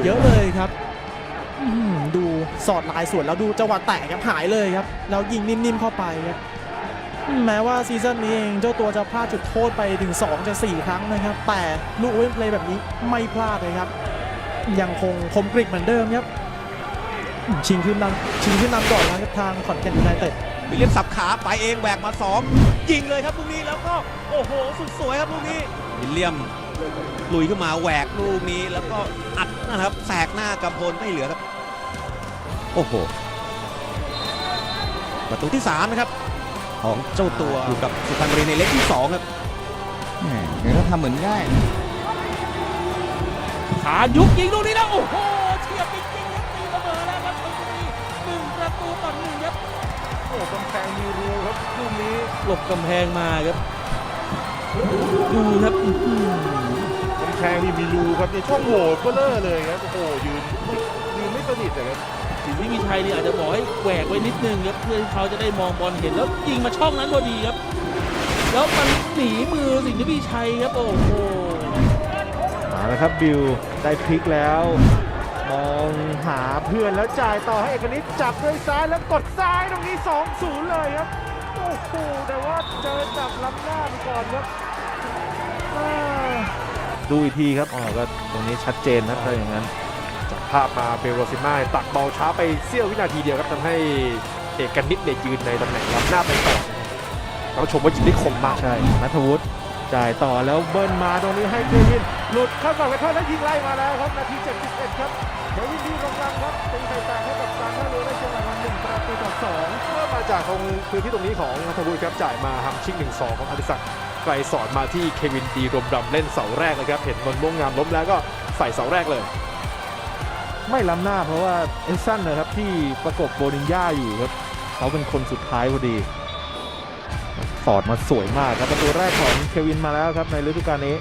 ลือเยอะเลยครับอื้อหือดูสอดลายสวนแล้วดูจังหวะแตกครับหายเลยครับแล้วยิงนิ่มๆเข้าไปครับแม้ว่าซีซั่นนี้เองเจ้าตัวจะพลาดจุดโทษไปถึง2จะ4ครั้งนะครับ แต่ลูกเว้นเพลย์แบบนี้ไม่พลาดเลยครับ ยังคงคมกริบเหมือนเดิมครับ ชิงขึ้นนำชิงขึ้นนำก่อนนะครับทางขอนแก่นยูไนเต็ดวิลเลียมสับขาไปเองแหวกมาสองยิงเลยครับลูกนี้แล้วก็โอ้โหสุดสวยครับลูกนี้วิลเลียมลุยขึ้นมาแหวกลูกนี้แล้วก็อัด นะครับแสกหน้ากำพลไม่เหลือครับ โอ้โห ประตูที่สามนะครับ ของเจ้าตัวอยู่กับสุพรรณบุรีในเล็กที่สองครับแหมเดี๋ยวเขาทำเหมือนง่ายนะขายุกยิงลูกนี้แล้วโอ้โหเฉียบจริงๆครับตีเสมอแล้วครับชลบุรีหนึ่งประตูต่อหนึ่งครับโอ้กำแพงมีรูครับลูกนี้หลบกำแพงมาครับ ดูครับอื้อหือกำ แพงนี่มีรูครับในช่องโหว่เบลอเลยครับโอ้โหยืนยืนไม่สนิทเลยครับสินวิมีชัยนี่อาจจะบอกให้แหวกไว้นิดนึงครับเพื่อที่เขาจะได้มองบอลเห็นแล้วยิงมาช่องนั้นพอดีครับ แล้วมันหนีมือสินวิมีชัยครับโอ้โหมาแล้วครับบิวได้พลิกแล้ว มองหาเพื่อนแล้วจ่ายต่อให้เอกนิตจับด้วยซ้ายแล้วกดซ้ายตรงนี้2-0เลยครับโอ้โหแต่ว่าเจอจับล้ำหน้าไปก่อนครับอ่า ดูอีกทีครับอ๋อก็ตรงนี้ชัดเจนนะถ้าอย่างนั้น จากภาพมาเบลโรซิมาตักบอลช้าไปเสี้ยววินาทีเดียวครับทำให้เอกนิตเนี่ยยืนในตำแหน่งล้ำหน้าไปต่อนะครับต้องชมว่ายิงได้คมมากใช่นัทวุฒิจ่ายต่อแล้วเบิ้ลมาตรงนี้ให้เควิน หลุดเข้าก่อนกระโทษแล้วยิงไล่มาแล้วครับนาที 71 ครับเดวินดีลงรังครับตีไข่แตกให้กับการท่าเรือได้เชียงรายมาหนึ่งประตูต่อสองเริ่มมาจากตรงพื้นที่ตรงนี้ของนัทวุฒิครับจ่ายมาทำชิงหนึ่งสองของอดิศักดิ์ ไกรสอนมาที่เควินดีรมดำเล่นเสาแรกนะครับ เห็นนนท์ม่วงงามล้มแล้วก็ใส่เสาแรกเลย ไม่ล้ำหน้าเพราะว่าเอสซันนะครับที่ประกบโบนินญ่าอยู่ครับเขาเป็นคนสุดท้ายพอดี สอดมาสวยมากครับประตูแรกของเควินมาแล้วครับในฤดูกาลนี้